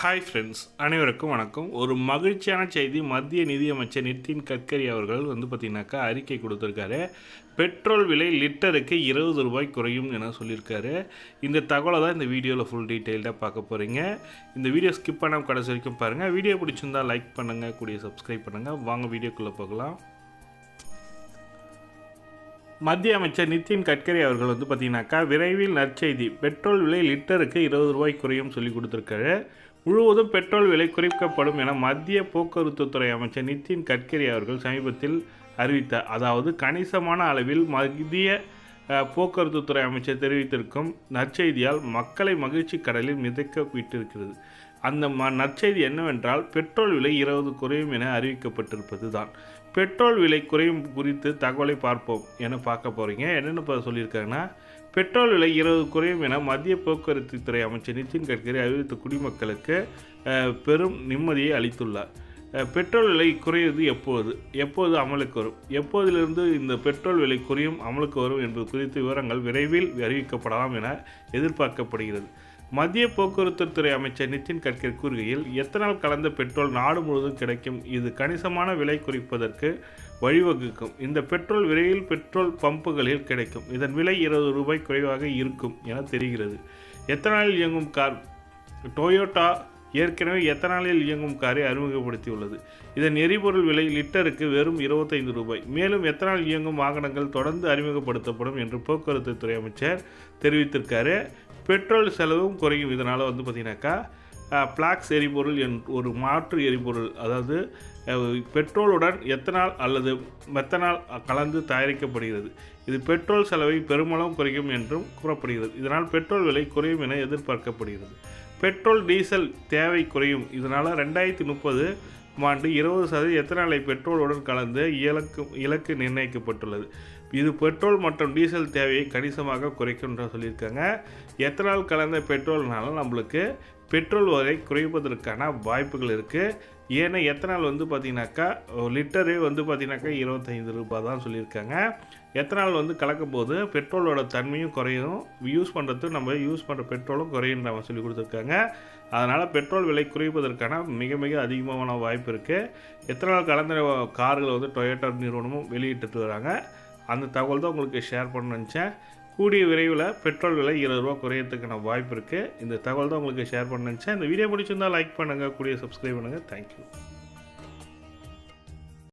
Hi friends அனைவருக்கும் வணக்கம். ஒரு மகிழ்ச்சியான செய்தி மத்திய நிதியமைச்சர் நிதின் கட்கரி அவர்கள் வந்து பார்த்திங்கனாக்கா அறிக்கை கொடுத்துருக்காரு. பெட்ரோல் விலை லிட்டருக்கு இருபது ரூபாய் குறையும் என சொல்லியிருக்காரு. இந்த தகவலை தான் இந்த வீடியோவில் ஃபுல் டீட்டெயில்டாக பார்க்க போகிறீங்க இந்த வீடியோ ஸ்கிப் பண்ணாமல் கடைசி வரைக்கும் பாருங்கள் வீடியோ பிடிச்சிருந்தா லைக் பண்ணுங்கள் கூடிய சப்ஸ்கிரைப் பண்ணுங்கள் வாங்க வீடியோக்குள்ளே போகலாம். மத்திய அமைச்சர் நிதின் கட்கரி அவர்கள் வந்து பார்த்திங்கனாக்கா விரைவில் நற்செய்தி பெட்ரோல் விலை லிட்டருக்கு இருபது ரூபாய் குறையும் சொல்லி கொடுத்துருக்காரு. முழுவதும் பெட்ரோல் விலை குறைக்கப்படும் என மத்திய போக்குவரத்துத்துறை அமைச்சர் நிதின் கட்கரி அவர்கள் சமீபத்தில் அறிவித்தார். அதாவது கணிசமான அளவில் மத்திய போக்குவரத்துத்துறை அமைச்சர் தெரிவித்திருக்கும் நற்செய்தியால் மக்களை மகிழ்ச்சி கடலில் மிதக்க விட்டிருக்கிறது. அந்த ம நற்செய்தி என்னவென்றால் பெட்ரோல் விலை இருபது குறையும் என அறிவிக்கப்பட்டிருப்பது தான் பெட்ரோல் விலை குறையும் குறித்து தகவலை பார்ப்போம் என பார்க்க போகிறீங்க என்னென்னு இப்போ சொல்லியிருக்காங்கன்னா பெட்ரோல் விலை இருபது குறையும் என மத்திய போக்குவரத்து துறை அமைச்சர் நிதின் கட்கரி அறிவித்த குடிமக்களுக்கு பெரும் நிம்மதியை அளித்துள்ளார். பெட்ரோல் விலை குறையுது எப்போது? எப்போது அமலுக்கு வரும்? எப்போதிலிருந்து இந்த பெட்ரோல் விலை குறையும் அமலுக்கு வரும் என்பது குறித்த விவரங்கள் விரைவில் அறிவிக்கப்படலாம் என எதிர்பார்க்கப்படுகிறது. மத்திய போக்குவரத்து துறை அமைச்சர் நிதின் கட்கரி கூறுகையில் எத்தனால் கலந்த பெட்ரோல் நாடு முழுவதும் கிடைக்கும்? இது கணிசமான விலை குறைப்பதற்கு வழிவகுக்கும். இந்த பெட்ரோல் விரைவில் பெட்ரோல் பம்புகளில் கிடைக்கும். இதன் விலை இருபது ரூபாய் குறைவாக இருக்கும் என தெரிகிறது. எத்தனாலில் இயங்கும் கார்? டொயோட்டா ஏற்கனவே எத்தனாலில் இயங்கும் காரை அறிமுகப்படுத்தியுள்ளது. இதன் எரிபொருள் விலை லிட்டருக்கு வெறும் இருபத்தைந்து ரூபாய். மேலும் எத்தனால் இயங்கும் வாகனங்கள் தொடர்ந்து அறிமுகப்படுத்தப்படும் என்று போக்குவரத்து துறை அமைச்சர் தெரிவித்திருக்காரு. பெட்ரோல் செலவும் குறையும். இதனால் வந்து பார்த்திங்கனாக்கா பிளாக்ஸ் எரிபொருள் என் ஒரு மாற்று எரிபொருள் அதாவது பெட்ரோலுடன் எத்தனால் அல்லது மெத்தனால் கலந்து தயாரிக்கப்படுகிறது. இது பெட்ரோல் செலவை பெருமளவு குறைக்கும் என்றும் கூறப்படுகிறது. இதனால் பெட்ரோல் விலை குறையும் என எதிர்பார்க்கப்படுகிறது. பெட்ரோல் டீசல் தேவை குறையும். இதனால் ரெண்டாயிரத்தி முப்பது ஆண்டு இருபது சதவீத எத்தனாலை பெட்ரோலுடன் கலந்து இலக்கு இலக்கு நிர்ணயிக்கப்பட்டுள்ளது. இது பெட்ரோல் மற்றும் டீசல் தேவையை கணிசமாக குறைக்கும் என்று சொல்லியிருக்காங்க. எத்தனால் கலந்த பெட்ரோல்னால நம்மளுக்கு பெட்ரோல் வரை குறைப்பதற்கான வாய்ப்புகள் இருக்குது ஏன்னா எத்தனால் வந்து பார்த்திங்கனாக்கா லிட்டரே வந்து பார்த்திங்கனாக்கா இருபத்தைந்து ரூபாய் தான் சொல்லியிருக்காங்க. எத்தனால் வந்து கலக்கும் போது பெட்ரோலோட தன்மையும் குறையும். யூஸ் பண்ணுறது நம்ம யூஸ் பண்ணுற பெட்ரோலும் குறையும் நம்ம சொல்லி கொடுத்துருக்காங்க. அதனால் பெட்ரோல் விலை குறைப்பதற்கான மிக மிக அதிகமான வாய்ப்பு இருக்குது எத்தனால் கலந்த கார்களை வந்து டொயோட்டா நிறுவனமும் வெளியிட்டு வராங்க. அந்த தகவல் தான் உங்களுக்கு ஷேர் பண்ண நினச்சேன். கூடிய விரைவில் பெட்ரோல் விலை இருபது ரூபா குறையறதுக்கான வாய்ப்பு இருக்குது இந்த தகவல் தான் உங்களுக்கு ஷேர் பண்ண நினச்சேன். இந்த வீடியோ பிடிச்சிருந்தால் லைக் பண்ணுங்கள் கூடிய சப்ஸ்கிரைப் பண்ணுங்கள் தேங்க்யூ